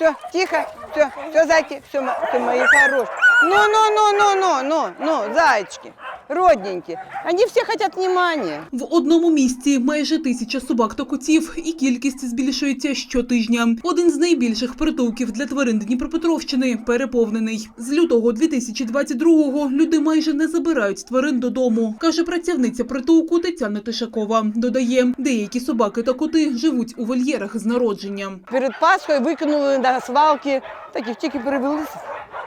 Все, тихо, все, все, зайки, все, все мои хорошие. Ну, ну, ну, ну, ну, ну, ну, зайчики, родненькие. Они все хотят внимания. В одному місці майже тисяча собак та котів, і кількість збільшується щотижня. Один з найбільших притулків для тварин Дніпропетровщини переповнений. З лютого 2022-го люди майже не забирають тварин додому, каже працівниця притулку Тетяна Тишакова. Додає, деякі собаки та коти живуть у вольєрах з народження. Перед Пасхою викинули на свалки, таких тільки перевели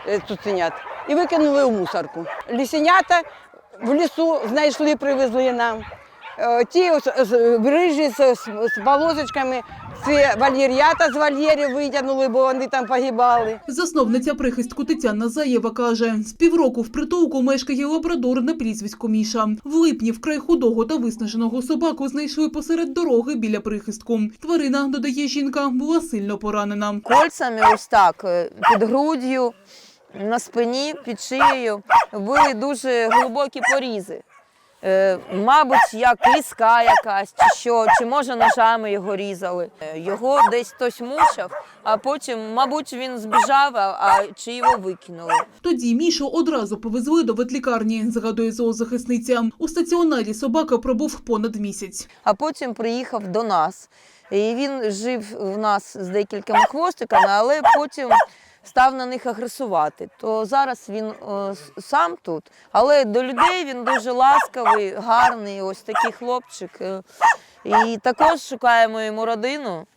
е, цуценят, і викинули у мусорку. Лісенята в лісу знайшли, привезли нам. Е, Ті ось з- з, з, полосочками, це вольєр'ята з вольєрів витягнули, бо вони там погибали. Засновниця прихистку Тетяна Заєва каже, з півроку в притулку мешкає лабрадор на прізвисько Міша. В липні вкрай худого та виснаженого собаку знайшли посеред дороги біля прихистку. Тварина, додає жінка, була сильно поранена. кольцями ось так е, під груддю, на спині, під шиєю були дуже глибокі порізи. Е, Мабуть, як ліска якась, чи що, чи може ножами його різали. Е, Його десь хтось мучав, а потім, мабуть, він збіжав, а а чи його викинули. Тоді Мішу одразу повезли до ветлікарні, згадує зоозахисниця. У стаціонарі собака пробув понад місяць. а потім приїхав до нас. І він жив в нас з декількома хвостиками, але потім став на них агресувати. То зараз він о, сам тут, але до людей він дуже ласкавий, гарний, ось такий хлопчик. Е, І також шукаємо йому родину.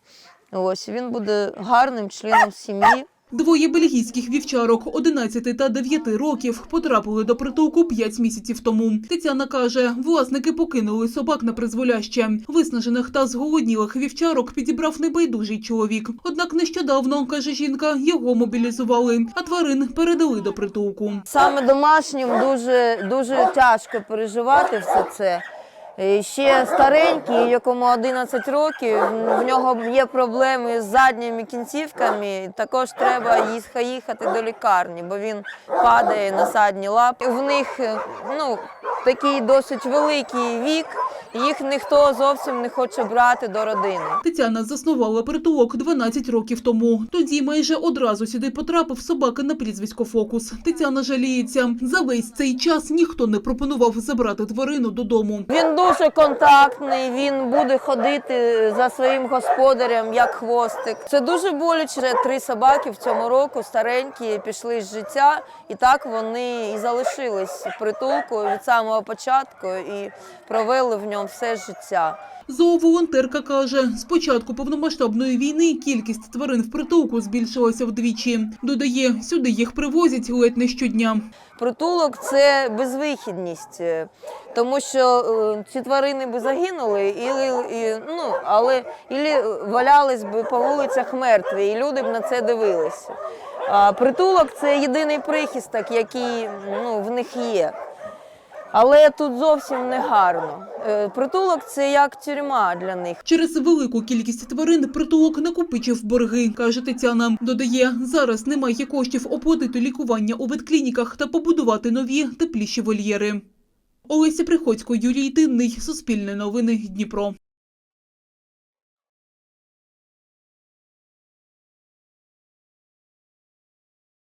Ось він буде гарним членом сім'ї. Двоє бельгійських вівчарок 11 та 9 років потрапили до притулку 5 місяців тому. Тетяна каже, власники покинули собак на призволяще. Виснажених та зголоднілих вівчарок підібрав небайдужий чоловік. Однак нещодавно, каже жінка, його мобілізували, а тварин передали до притулку. Саме домашнім дуже, дуже тяжко переживати все це. І Ще старенький, якому 11 років, в нього є проблеми з задніми кінцівками. Також треба їх- їхати до лікарні, бо він падає на задні лапи. В них е, ну, такий досить великий вік, їх ніхто зовсім не хоче брати до родини. Тетяна заснувала притулок 12 років тому. Тоді майже одразу сюди потрапив собака на прізвисько Фокус. Тетяна жаліється. За весь цей час ніхто не пропонував забрати тварину додому. Він дуже контактний, він буде ходити за своїм господарем як хвостик. Це дуже боляче. Три собаки в цьому року старенькі пішли з життя, і так вони і залишились в притулку від самого початку і провели в ньому все життя. Зооволонтерка каже, з початку повномасштабної війни кількість тварин в притулку збільшилася вдвічі. Додає, сюди їх привозять ледь не щодня. Притулок це безвихідність, е, тому що е, ці тварини би загинули, і, і, ну, але ілі валялись би по вулицях мертві, і люди б на це дивилися. А притулок це єдиний прихисток, який ну, в них є. Але тут зовсім не гарно. Е, Притулок це як тюрма для них. Через велику кількість тварин притулок накопичив борги, каже Тетяна. Додає, зараз немає коштів оплатити лікування у ветклініках та побудувати нові тепліші вольєри. Олеся Приходько, Юрій Тинний, Суспільне новини, Дніпро.